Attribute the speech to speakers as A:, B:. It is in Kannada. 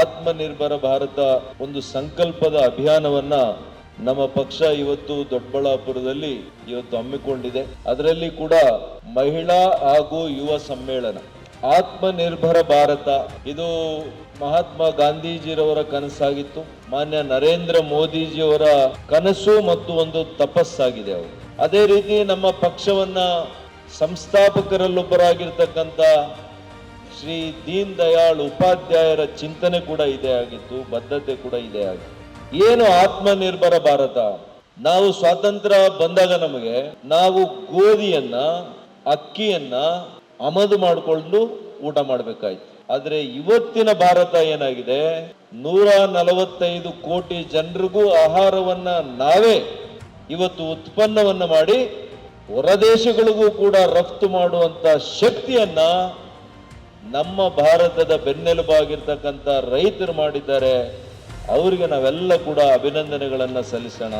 A: ಆತ್ಮನಿರ್ಭರ ಭಾರತ ಒಂದು ಸಂಕಲ್ಪದ ಅಭಿಯಾನವನ್ನ ನಮ್ಮ ಪಕ್ಷ ಇವತ್ತು ದೊಡ್ಡಬಳ್ಳಾಪುರದಲ್ಲಿ ಇವತ್ತು ಹಮ್ಮಿಕೊಂಡಿದೆ. ಅದರಲ್ಲಿ ಕೂಡ ಮಹಿಳಾ ಹಾಗೂ ಯುವ ಸಮ್ಮೇಳನ. ಆತ್ಮನಿರ್ಭರ ಭಾರತ. ಇದು ಮಹಾತ್ಮ ಗಾಂಧೀಜಿರವರ ಕನಸಾಗಿತ್ತು. ಮಾನ್ಯ ನರೇಂದ್ರ ಮೋದಿಜಿಯವರ ಕನಸು ಮತ್ತು ಒಂದು ತಪಸ್ಸಾಗಿದೆ ಅವರು ಅದೇ ರೀತಿ ನಮ್ಮ ಪಕ್ಷವನ್ನ ಸಂಸ್ಥಾಪಕರಲ್ಲೊಬ್ಬರಾಗಿರ್ತಕ್ಕಂಥ ಶ್ರೀ ದೀನ್ ದಯಾಳ್ ಉಪಾಧ್ಯಾಯರ ಚಿಂತನೆ ಕೂಡ ಇದೇ ಆಗಿತ್ತು, ಬದ್ಧತೆ ಕೂಡ ಇದೇ ಆಗಿತ್ತು. ಏನು ಆತ್ಮನಿರ್ಭರ ಭಾರತ? ನಾವು ಸ್ವಾತಂತ್ರ್ಯ ಬಂದಾಗ ನಮಗೆ ನಾವು ಗೋಧಿಯನ್ನ, ಅಕ್ಕಿಯನ್ನ ಆಮದು ಮಾಡಿಕೊಂಡು ಊಟ ಮಾಡಬೇಕಾಯ್ತು. ಆದ್ರೆ ಇವತ್ತಿನ ಭಾರತ ಏನಾಗಿದೆ? ನೂರ ನಲವತ್ತೈದು ಕೋಟಿ ಜನರಿಗೂ ಆಹಾರವನ್ನ ನಾವೇ ಇವತ್ತು ಉತ್ಪನ್ನವನ್ನು ಮಾಡಿ ಹೊರದೇಶಗಳಿಗೂ ಕೂಡ ರಫ್ತು ಮಾಡುವಂತ ಶಕ್ತಿಯನ್ನ ನಮ್ಮ ಭಾರತದ ಬೆನ್ನೆಲುಬಾಗಿರ್ತಕ್ಕಂಥ ರೈತರು ಮಾಡಿದ್ದಾರೆ ಅವರಿಗೆ ನಾವೆಲ್ಲ ಕೂಡ ಅಭಿನಂದನೆಗಳನ್ನು ಸಲ್ಲಿಸೋಣ.